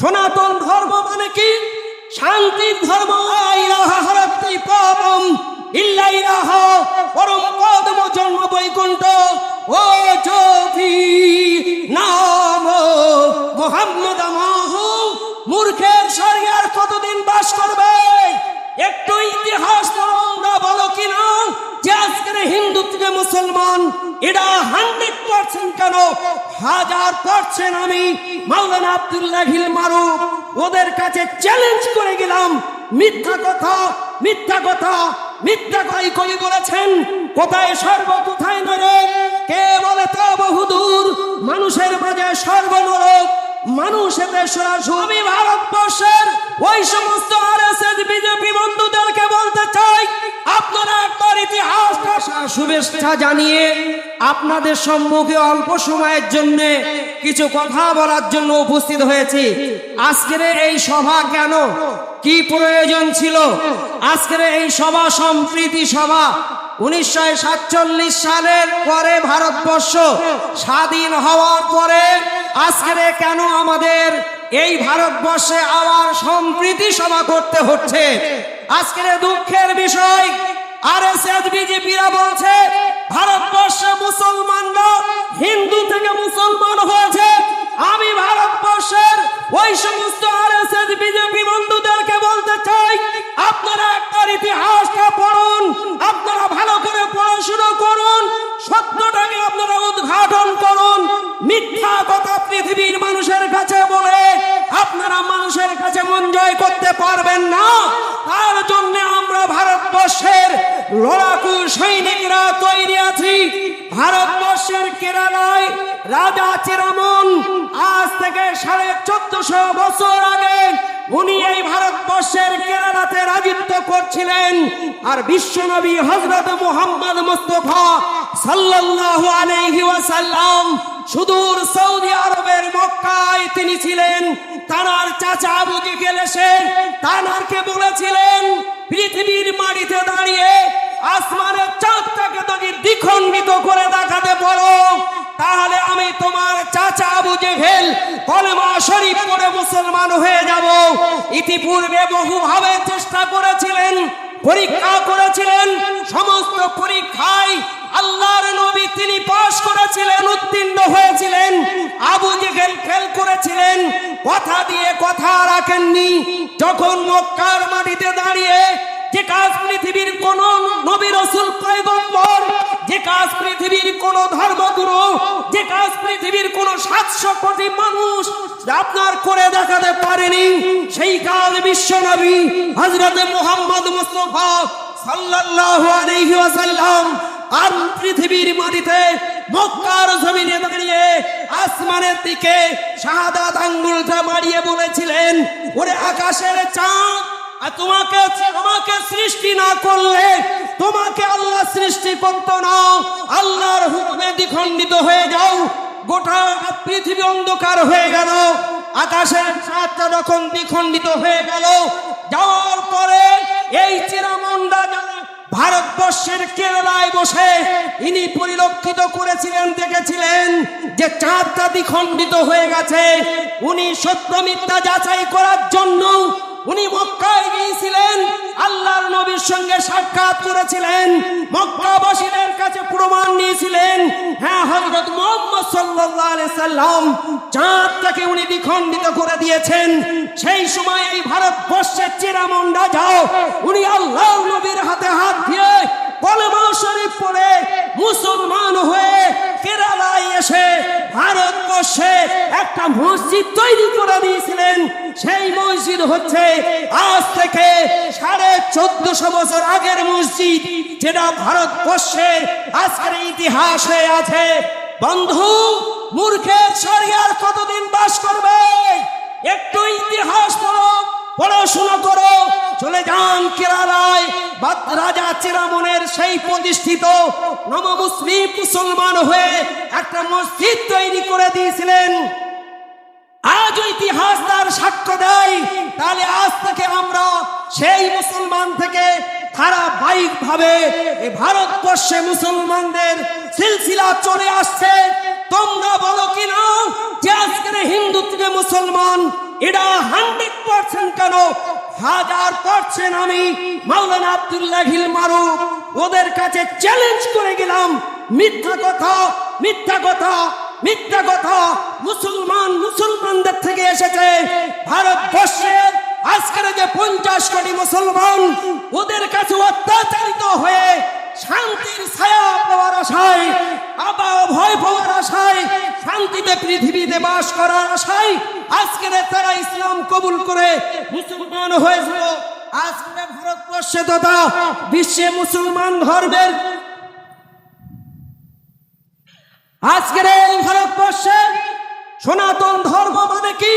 সনাতন ধর্ম মানে কি? শান্তির ধর্ম। পরম পদম জন্ম বৈকুণ্ঠ। নাম। মোহাম্মদ মাহ। মূর্খের শরিয়ার কতদিন বাস করবে? একটু ইতিহাস বলো কিনা যে আজকের হিন্দু মুসলমান এটা হান্ড্রেড পার্সেন্ট কেন? হাজার পার্সেন্ট আমি মাওলানা আব্দুল্লাহ হিল মারুফ ওদের কাছে চ্যালেঞ্জ করে গেলাম। মিথ্যা কথা মিথ্যা কথা, মিথ্যা কই কই বলেছেন, কোথায় সর্ব, কোথায় নরক? কে বলে তা বহুদূর? মানুষের মাঝে সর্বনরক। মানুষ এতে সরাসরি ভারতবর্ষের শুভেচ্ছা জানিয়ে আপনাদের সম্মুখে অল্প সময়ের জন্য কিছু কথা বলার জন্য উপস্থিত হয়েছি। আজকের এই সভা কেন? কি প্রয়োজন ছিল? আজকের এই সভা সম্প্রীতি সভা উনিশশো সাতচল্লিশ সালের পরে ভারতবর্ষ স্বাধীন হওয়ার পরে আজকের কেন আমাদের এই ভারতবর্ষে আবার সম্প্রীতি সভা করতে হচ্ছে? আজকের দুঃখের বিষয় আর এস এস বিজেপিরা বলছে, ভারতবর্ষে মুসলমানরা হিন্দু থেকে মুসলমান হয়েছে। আমি ভারতবর্ষের ওই সমস্ত আর এস এস বিজেপি বন্ধুদেরকে বলতে চাই লড়াকু সৈনিকরা তৈরি আছি। ভারতবর্ষের কেরালায় রাজা চিরামন আজ থেকে সাড়ে চোদ্দশো বছর আগে উনি এই ভারতবর্ষের কেরালাতে রাজত্ব করছিলেন। আর বিশ্বনবী হজরত মুহাম্মদ মুস্তফা সাল্লাল্লাহু আলাইহি ওয়াসাল্লাম সুদূর সৌদি আরবের মক্কায় তিনি ছিলেন। তানার চাচা আবু জেহেল এসে তানারকে বলেছিলেন পৃথিবীর মাটিতে দাঁড়িয়ে আসমানের চাঁদটাকে দ্বিখণ্ডিত করে দেখাতে পারো, তাহলে আমি তোমার চাচা আবু জেহেল কলেমা শরীফ পড়ে মুসলমান হয়ে যাব। ইতিপূর্বে বহুভাবে চেষ্টা করেছিলেন, পরীক্ষা করেছিলেন, সমস্ত পরীক্ষায় আল্লাহর নবী তিনি পাশ করেছিলেন, উত্তীর্ণ হয়েছিলেন, আবু জেহেল ফেল করেছিলেন, কথা দিয়ে কথা রাখেননি। যখন মক্কার মাটিতে দাঁড়িয়ে যে কাজ পৃথিবীর কোন নবী রসুল পয়গম্বর, যে কাজ পৃথিবীর কোন ধর্মগুরু, যে কাজ পৃথিবীর কোন সাতশো কোটি মানুষ আপনার করে দেখাতে পারেনি, সেই কাজ বিশ্ব নবী হজরত মোহাম্মদ মুস্তফা সাল্লাল্লাহু আলাইহি ওয়াসাল্লাম আর পৃথিবীর মাটিতে মক্কার জমিনে দাঁড়িয়ে আসমানের দিকে শাহাদাত আঙ্গুলটা মারিয়ে বলেছিলেন, ওরে আকাশের চাঁদ আর তোমাকে আমাকে সৃষ্টি না করলে তোমাকে আল্লাহ সৃষ্টি করতো না। আল্লাহর হুকুমে দ্বিখণ্ডিত হয়ে যাও। গোটা পৃথিবী অন্ধকার হয়ে গেল। আকাশের চাঁদটা যখন দ্বিখণ্ডিত হয়ে গেল, যাওয়ার পরে এই চিরামন্ডা ভারতবর্ষের কেরালায় বসে ইনি পরিলক্ষিত করেছিলেন, দেখেছিলেন যে চাঁদটা দ্বিখণ্ডিত হয়ে গেছে। উনি সত্য মিথ্যা যাচাই করার জন্য উনি মক্কায় গিয়েছিলেন, আল্লাহর নবীর সঙ্গে সাক্ষাৎ করেছিলেন, মক্কাবাসীদের কাছে প্রমাণ নিয়েছিলেন। হ্যাঁ হযরত মুহাম্মদ আলাইহি সাল্লাম চাঁদটাকে উনি বিখণ্ডিত করে দিয়েছেন। সেই সময় এই ভারতবর্ষের চিরামন্ডা যাও, উনি আল্লাহর নবীর হাতে হাত দিয়ে কলেমা শরীফ পড়ে মুসলমান হয়ে কেরালায় এসে ভারতবর্ষে একটা মসজিদ তৈরি করে দিয়েছিলেন। সেই মসজিদ হচ্ছে আজ থেকে সাড়ে চোদ্দশো বছর আগের মসজিদ, যেটা ভারতবর্ষে আজকের ইতিহাস আছে। বন্ধু, মূর্খের শরিয়ার কতদিন বাস করবে? একটু ইতিহাস পড়ো, পড়াশোনা করো চলে যান কেরালায় রাজা চেরামনের সেই প্রতিষ্ঠিত নব মুসলিম মুসলমান হয়ে একটা মসজিদ তৈরি করে দিয়েছিলেন। আজ ইতিহাস তার সাক্ষ্য দেয়। তাহলে আজ থেকে আমরা সেই মুসলমান থেকে ধারাবাহিক ভাবে ভারতবর্ষে মুসলমানদের সিলসিলা চলে আসছে। তোমরা বলো কিনা যে আজকের হিন্দু থেকে মুসলমান এটা হান্ড্রেড পার্সেন্ট কেন হাজার পার্সেন্ট আমি মাওলানা আব্দুল্লাহিল মারুফ ওদের কাছে চ্যালেঞ্জ করে গেলাম। মিথ্যা কথা মিথ্যা কথা মিথ্যা কথা মুসলমান মুসলমানদের থেকে এসেছে। ভারতবর্ষের আজকের যে পঞ্চাশ কোটি মুসলমান, ওদের কাছে অত্যাচারিত হয়ে শান্তির ছায়া পাওয়ার আশায় আবার ভয় পাওয়ার আশায় শান্তিতে পৃথিবীতে বাস করার আশায় আজকের তারা ইসলাম কবুল করে মুসলমান হয়েছিল। আজকে ভারতবর্ষে তথা বিশ্বে মুসলমান ধর্মের আজকের এই ভারতবর্ষে সনাতন ধর্ম মানে কি?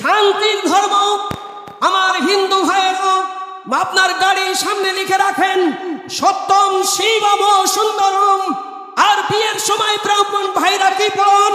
শান্তির ধর্ম। আমার হিন্দু ভাইয়েরা, আপনার গাড়ির সামনে লিখে রাখেন সত্যম শিবম সুন্দরম। আর বিয়ের সময় ব্রাহ্মণ ভাইরা কি পড়ন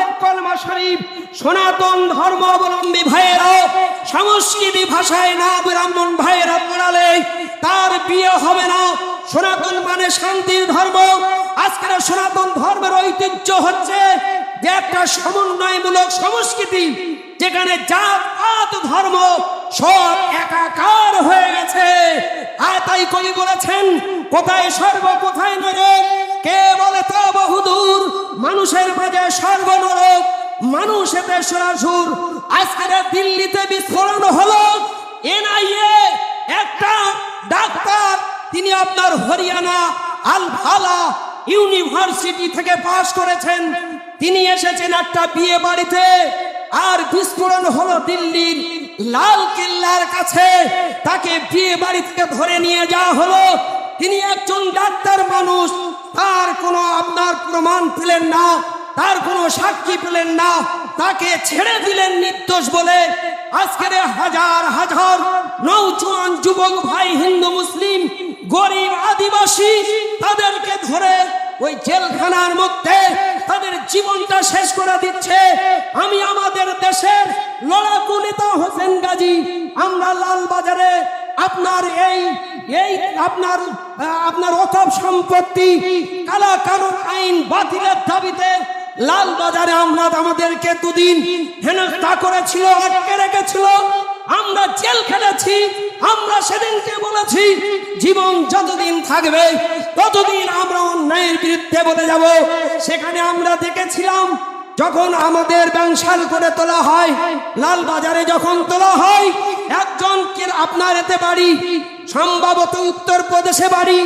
শরীফ, সনাতন ধর্ম অবলম্বী ভাইয়েরা, সংস্কৃতি ভাষায় না ব্রাহ্মণ ভাইয়েরা পড়ালে তার বিয়ে হবে না। সনাতন মানে শান্তির ধর্ম। আজকের সনাতন ধর্মের ঐতিহ্য হচ্ছে যে একটা সমন্বয়মূলক সংস্কৃতি, যেখানে জাত, পাত, ধর্ম সব একাকার হয়ে গেছে। আর তাই কবি বলেছেন, কোথায় সর্ব, কোথায় নরক? কে বলে তা বহুদূর? মানুষের মাঝে সর্বনরক। মানুষ এতে সরাসুর আজকের দিল্লিতে বিস্ফোরণ হলো এনআইএ, একটা ডাক্তার, তিনি আপনার হরিয়ানা আল ফালা ইউনিভার্সিটি থেকে পাশ করেছেন। তিনি এসেছেন একটা বিয়ে বাড়িতে। আর বিস্ফোরণ হলো দিল্লির লাল কেল্লার কাছে। তাকে বিয়ে বাড়ি থেকে ধরে নিয়ে যাওয়া হলো। তিনি একজন ডাক্তার মানুষ। তার কোনো আপনার প্রমাণ পেলেন না। তার কোনো সাক্ষী পেলেন না। তাকে ছেড়ে দিলেন নির্দোষ বলে। আজকের হাজার হাজার নৌজওয়ান যুবক ভাই হিন্দু মুসলিম, গরিব আদিবাসী, তাদেরকে ধরে ওই জেলখানার মধ্যে তাদের জীবনটা শেষ করে দিচ্ছে। আমি আমাদের দেশের লড়াকু নেতা হোসেন গাজী, আমরা লাল বাজারে আপনার এই এই আপনার আপনার অথব সম্পত্তি কালা আইন বাতিলের দাবিতে লাল বাজারে আমরা আমাদেরকে দুদিন হেনস্থা করেছিল, আটকে রেখেছিল। আমরা জেল খেলেছি আমরা সেদিনকে বলেছি, জীবন যতদিন থাকবে, ততদিন আমরা অন্যায়ের বিরুদ্ধে বলে যাব। সেখানে আমরা দেখেছিলাম, যখন আমাদের ব্যংশাল করে তোলা হয় লাল বাজারে যখন তোলা হয় একজন আপনার এতে বাড়ি, সম্ভবত উত্তরপ্রদেশে বাড়ি,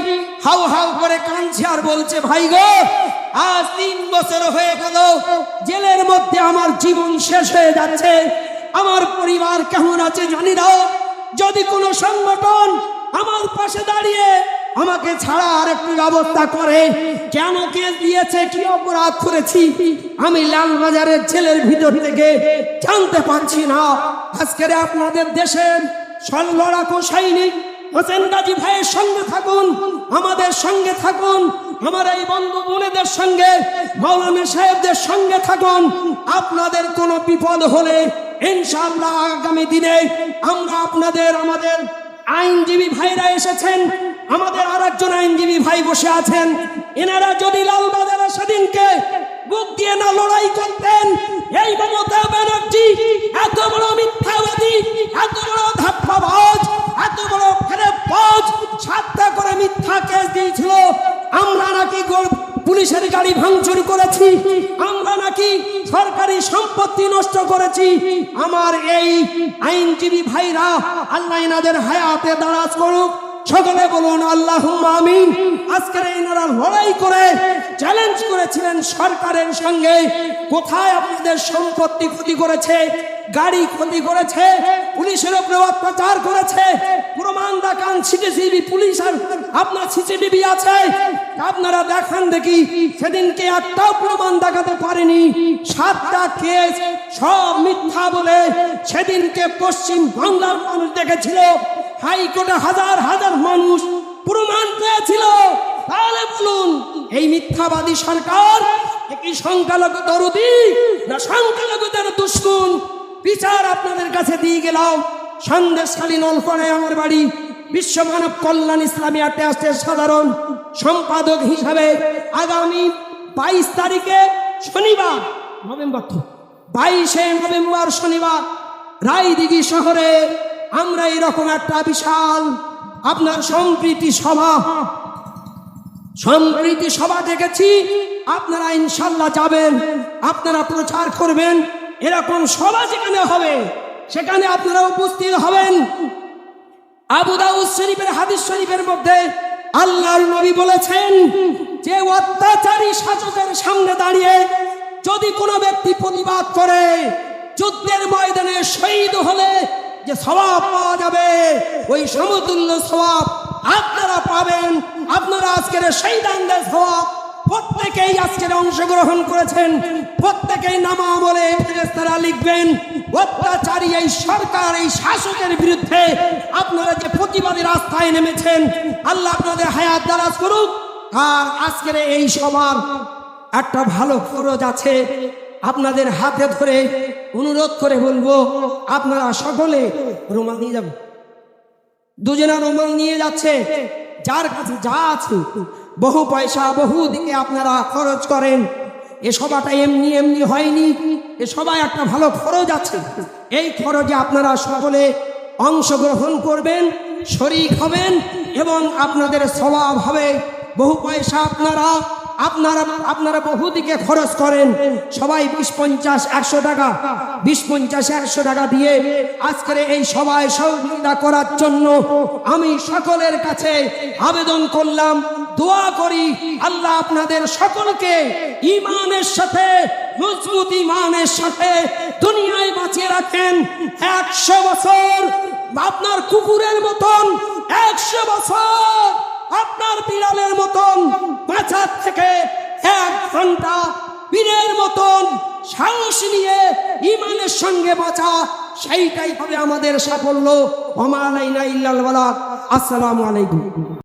হাউ হাউ করে কাঁদছে আর বলছে, ভাই গো আজ তিন বছর হয়ে গেল, জেলের মধ্যে আমার জীবন শেষ হয়ে যাচ্ছে। আমার পরিবার কেমন আছে জানি না। যদি কোনো সংগঠন আমার পাশে দাঁড়িয়ে আমাকে ছাড়া আর একটু ব্যবস্থা করে, কেন কে দিয়েছে, কি অপরাধ করেছি, আমি লালবাজারের ছেলের ভিতর থেকে জানতে পারছি না। আজকের আপনাদের দেশের সল্লড়াকো সৈনিক হোসেন গাজী ভাইয়ের সঙ্গে থাকুন, আমাদের সঙ্গে থাকুন আমার এই বন্ধু বোনেদের সঙ্গে মৌলানা সাহেবদের সঙ্গে থাকুন। আপনাদের কোনো বিপদ হলে ইনশাআল্লাহ আগামী দিনে আমরা আপনাদের, আমাদের আইনজীবী ভাইরা এসেছেন, আমাদের আর একজন আইনজীবী ভাই বসে আছেন। এনারা যদি লালবাজারে সেদিনকে বুক দিয়ে না লড়াই করতেন, এই মমতা ব্যানার্জি এত বড় মিথ্যাবাদী, এত বড় ধাপ্পাবাজ, এত বড় ফেরেবাজ সাতটা করে মিথ্যা কেস দিয়েছিল। আমরা নাকি পুলিশের গাড়ি ভাঙচুর করেছি, আমরা নাকি সরকারি সম্পত্তি নষ্ট করেছি। আমার এই আইনজীবী ভাইরা, আল্লাহ এনাদের হায়াতে দারাজ করুক। সকলে বলুন আল্লাহ আমিন। আজকের এনারা লড়াই করে চ্যালেঞ্জ করেছিলেন সরকারের সঙ্গে। কোথায় আপনাদের সম্পত্তি ক্ষতি করেছে? গাড়ি ক্ষতি করেছে পুলিশের উপরে অত্যাচার করেছে। প্রমাণ দেখান সিসিটিভি পুলিশ আর আপনার সিসিটিভি আছে। আপনারা দেখান দেখি, সেদিনকে একটাও প্রমাণ দেখাতে পারেনি। সাতটা কেস, সব মিথ্যা বলে সেদিনকে পশ্চিম বাংলার মানুষ দেখেছিল। হাইকোর্টে হাজার হাজার মানুষ প্রমাণ পেয়েছিল। তাহলে বলুন, এই মিথ্যাবাদী সরকার কি সংখ্যালঘু দরদি না সংখ্যালঘুদের দুশ্মন? বিচার আপনাদের কাছে দিয়ে গেলাম। সন্দেশখালী নলপড়ে আমার বাড়ি। বিশ্ব মানব কল্যাণ ইসলামী ট্রাস্টের সাধারণ সম্পাদক হিসাবে আগামী বাইশ তারিখে শনিবার, নভেম্বর তো, বাইশে নভেম্বর শনিবার রায়দিঘি শহরে আমরা এরকম একটা বিশাল আপনার সম্প্রীতি সভা সম্প্রীতি সভা দেখেছি। আপনারা ইনশাল্লাহ যাবেন, আপনারা প্রচার করবেন। এরকম সভা যেখানে হবে, সেখানে আপনারা উপস্থিত হবেন। আবু দাউদ শরীফের, হাদিস শরীফের মধ্যে আল্লাহর নবী বলেছেন যে, অত্যাচারী শাসকের সামনে দাঁড়িয়ে যদি কোনো ব্যক্তি প্রতিবাদ করে, যুদ্ধের ময়দানে শহীদ হলে যে স্বভাব পাওয়া যাবে, ওই সমতুল্য স্বভাব আপনারা পাবেন। আপনারা আজকের শহীদানদের স্বভাব প্রত্যেকেই আজকের অংশগ্রহণ করেছেন। প্রত্যেকেই নামা বলে ফেরেস্তারা লিখবেন, অত্যাচারী এই সরকার, এই শাসকের বিরুদ্ধে আপনারা যে প্রতিবাদী রাস্তায় নেমেছেন, আল্লাহ আপনাদের হায়াত দারাজ করুক। আর আজকের এই সবার একটা ভালো খরচ আছে। আপনাদের হাতে ধরে অনুরোধ করে বলব, আপনারা সকলে রুমাল নিয়ে যাবেন দুজনা রুমাল নিয়ে যাচ্ছে, যার কাছে যা আছে বহু পয়সা বহু দিকে আপনারা খরচ করেন। এ সভাটা এমনি এমনি হয়নি। এ সবাই একটা ভালো খরচ আছে। এই খরচে আপনারা সকলে অংশগ্রহণ করবেন, শরিক হবেন এবং আপনাদের স্বভাব হবে। বহু পয়সা আপনারা আপনারা আপনারা বহুদিকে খরচ করেন। সবাই বিশ পঞ্চাশ, একশো টাকা। বিশ পঞ্চাশ, একশো টাকা দিয়ে আজকের এই সবাই সহযোগিতা করার জন্য আমি সকলের কাছে আবেদন করলাম। দোয়া করি আল্লাহ আপনাদের সকলকে ইমানের সাথে, মজবুত ইমানের সাথে দুনিয়ায় বাঁচিয়ে রাখেন। একশো বছর আপনার কুকুরের মতন একশো বছর আপনার বিড়ালের মতন বাঁচার থেকে এক ঘণ্টা বীরের মতন সাহস নিয়ে ইমানের সঙ্গে বাঁচা, সেইটাই হবে আমাদের সাফল্য। ওমালাইনা আসসালামু আলাইকুম।